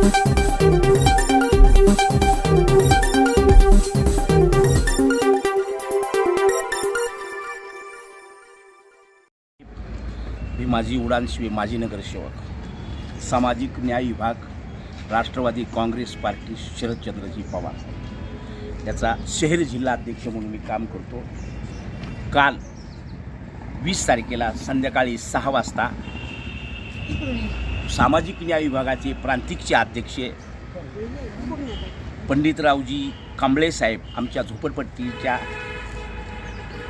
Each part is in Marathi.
मी माझी उडान शिवे माजी नगरसेवक. सामाजिक न्याय विभाग राष्ट्रवादी काँग्रेस पार्टी शरदचंद्रजी पवार. याचा शहर जिल्हा अध्यक्ष म्हणून मी काम करतो. काल वीस तारखेला संध्याकाळी सहा वाजता सामाजिक न्याय विभागाचे प्रांतिकचे अध्यक्ष पंडितरावजी कांबळे साहेब आमच्या झोपडपट्टीच्या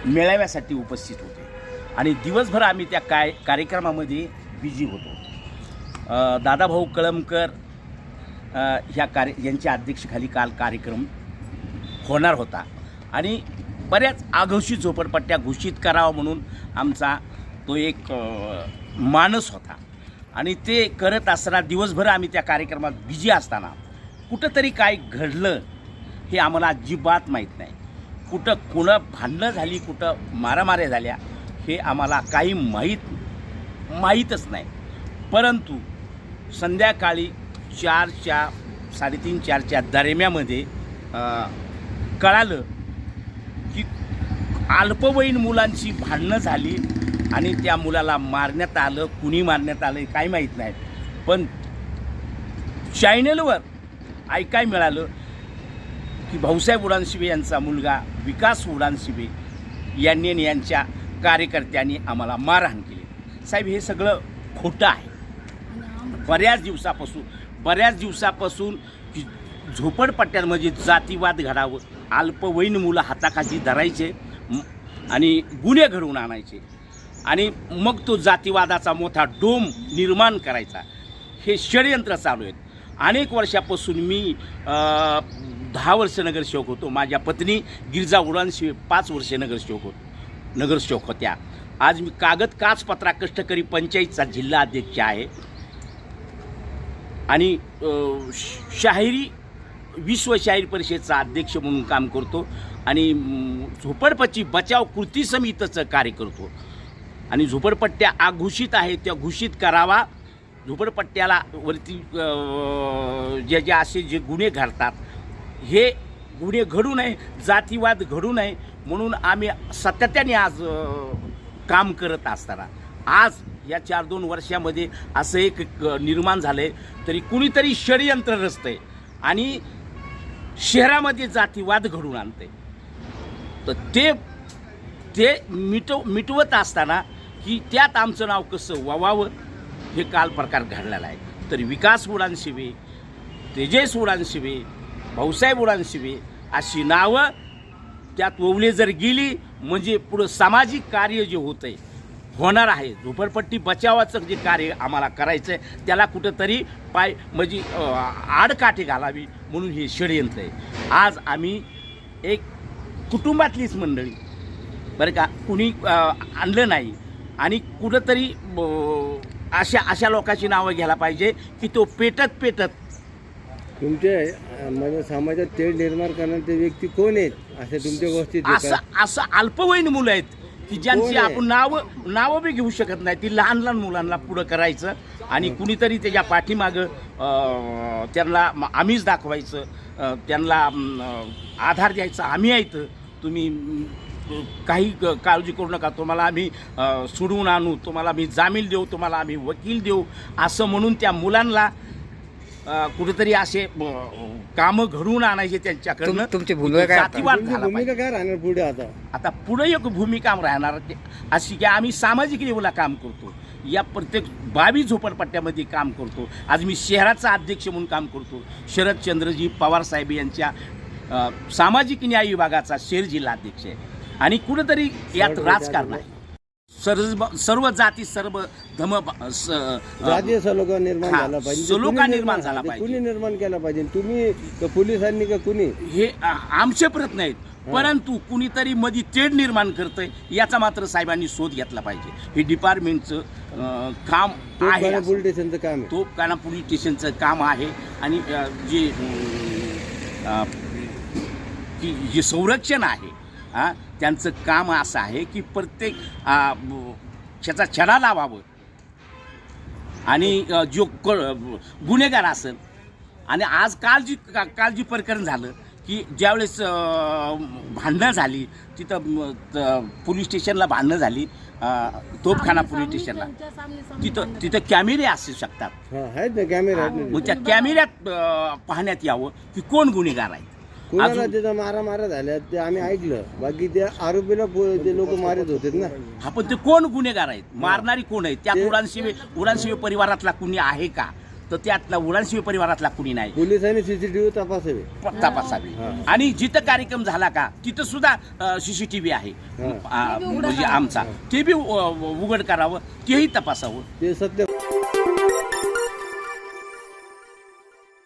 मेळाव्यासाठी उपस्थित होते. आणि दिवसभर आम्ही त्या काय कार्यक्रमामध्ये बिझी होतो. दादाभाऊ कळमकर ह्या कार्य यांच्या अध्यक्षखाली काल कार्यक्रम होणार होता. आणि बऱ्याच आघोषित झोपडपट्ट्या घोषित करावा म्हणून आमचा तो एक मानस होता. आणि ते करत असताना दिवसभर आम्ही त्या कार्यक्रमात बिझी असताना कुठंतरी काय घडलं हे आम्हाला अजिबात माहीत नाही. कुठं कुणं भांडणं झाली कुठं मारामाऱ्या झाल्या हे आम्हाला काही माहीत माहीतच नाही. परंतु संध्याकाळी चारच्या साडेतीन चारच्या दरम्यामध्ये कळालं की अल्पवयीन मुलांची भांडणं झाली. आणि त्या मुलाला मारण्यात आलं कुणी मारण्यात आलं काही माहीत नाही. पण चॅनलवर ऐकाय मिळालं की भाऊसाहेब उडानशिबे यांचा मुलगा विकास उडानशिबे यांनी आणि यांच्या कार्यकर्त्यांनी आम्हाला मारहाण केली. साहेब हे सगळं खोटं आहे. बऱ्याच दिवसापासून बऱ्याच दिवसापासून झोपडपट्ट्यांमध्ये जातीवाद घडावं अल्पवयीन मुलं हाताखाली धरायचे आणि गुन्हे घडवून आणायचे. आणि मग तो जातीवादाचा मोठा डोम निर्माण करायचा. हे षडयंत्र चालू आहेत. अनेक वर्षापासून मी दहा वर्ष नगरसेवक होतो. माझ्या पत्नी गिरजा उडानशिवाय पाच वर्षे नगरसेवक होत नगरसेवक होत्या. आज मी कागद काचपत्रा कष्टकरी पंचायतचा जिल्हा अध्यक्ष आहे. आणि श- शाहिरी विश्व शाहीर परिषदेचा अध्यक्ष म्हणून काम करतो. आणि झोपडपची झोपडपट्टी बचाव कृती समितीचं कार्य करतो. आणि झोपडपट्ट्या आघोषित आहेत त्या घोषित करावा. झोपडपट्ट्याला वरती ज्या जे जे असे जे गुन्हे घडतात हे गुन्हे घडू नये जातीवाद घडू नये म्हणून आम्ही सातत्याने आज काम करत असताना. आज या चार दोन वर्षामध्ये असं एक निर्माण झालं आहे तरी कुणीतरी षडयंत्र रचतंय आणि शहरामध्ये जातीवाद घडून आणते तर ते ते मिटव मिटवत असताना की त्यात आमचं नाव कसं ववावं हे काल प्रकार घडलेला आहे. तर विकास उडानशिवे तेजस उडानशिवे भाऊसाहेब उडानशिवे अशी नावं त्यात ओवले जर गेली म्हणजे पुढं सामाजिक कार्य जे होतं आहे होणार आहे. झोपडपट्टी बचावाचं जे कार्य आम्हाला करायचं आहे त्याला कुठंतरी पाय म्हणजे आडकाठी घालावी म्हणून हे षडयंत्र आहे. आज आम्ही एक कुटुंबातलीच मंडळी बरं का कुणी आणलं नाही आणि कुठंतरी अशा अशा लोकांची नावं घ्यायला पाहिजे की तो पेटत पेटत. तुमचे अं, म्हणजे समाजात तेढ निर्माण करणारे ते व्यक्ती कोण आहेत? असे तुमच्या गोष्टी असं असं अल्पवयीन मुलं आहेत की ज्यांची आहे? आपण नावं नावं बी घेऊ शकत नाही. ती लहान लहान मुलांना पुढं करायचं आणि कुणीतरी त्याच्या पाठीमागं अं, त्यांना म- आम्हीच दाखवायचं अं, त्यांना अं, आधार द्यायचा. आम्ही आहेत तुम्ही काही काळजी करू नका. तुम्हाला आम्ही सोडवून आणू. तुम्हाला आम्ही जामीन देऊ तुम्हाला आम्ही वकील देऊ. असं म्हणून त्या मुलांना कुठेतरी असे कामं घडवून आणायचे त्यांच्याकडनं. तुम- तुमची भूमिका काय राहणार पुढे आता? आता पुढे एक भूमिका राहणार. अशी की आम्ही सामाजिक लेवलला काम करतो. या प्रत्येक बावी झोपडपट्ट्यामध्ये काम करतो. आज मी शहराचा अध्यक्ष म्हणून काम करतो. शरदचंद्रजी पवार साहेब यांच्या सामाजिक न्याय विभागाचा शहर जिल्हा अध्यक्ष आहे. आणि कुठंतरी यात राजकारण आहे. सर्व सर्व जाती सर्व धम सलोखा निर्माण झाला पाहिजे. सलोखा निर्माण झाला पाहिजे. कुणी निर्माण केला पाहिजे? तुम्ही पोलिसांनी का कुणी? हे आमचे प्रयत्न आहेत. परंतु कुणीतरी मध्ये तेढ निर्माण करतंय याचा मात्र साहेबांनी शोध घेतला पाहिजे. हे डिपार्टमेंटचं काम आहे. पोलीस स्टेशनचं काम तो काना पोलीस स्टेशनचं काम आहे. आणि जे जे संरक्षण आहे हा, त्यांचं काम असं आहे की प्रत्येक ह्याचा छडा लावावं. आणि जो क गुन्हेगार असेल आणि आज काल जी का- काल जी प्रकरण झालं की ज्यावेळेस भांडणं झाली तिथं पोलीस स्टेशनला भांडणं झाली तोपखाना पोलीस स्टेशनला तिथं तिथं कॅमेरे असू शकतात. हा मग त्या कॅमेऱ्यात पाहण्यात यावं की कोण गुन्हेगार आहेत. कोणाला त्याचा मारा मारा झाल्या ते आम्ही ऐकलं. बाकी त्या आरोपीला पो- ते लोक मारत होते ना. हा पण ते कोण गुन्हेगार आहेत? मारणारी कोण आहेत? त्यात उडानशिवे उडानशिवे परिवारातला कुणी आहे का? तर त्यातला उडानशिवे परिवारातला कुणी नाही. पोलिसांनी सीसीटीव्ही तपासावे. तपासावी. हा. आणि जिथं कार्यक्रम झाला का तिथं सुद्धा सीसीटीव्ही आहे. हा. आ, म्हणजे आमचा. ते बी उ- उघड करावं तेही तपासावं. ते सत्य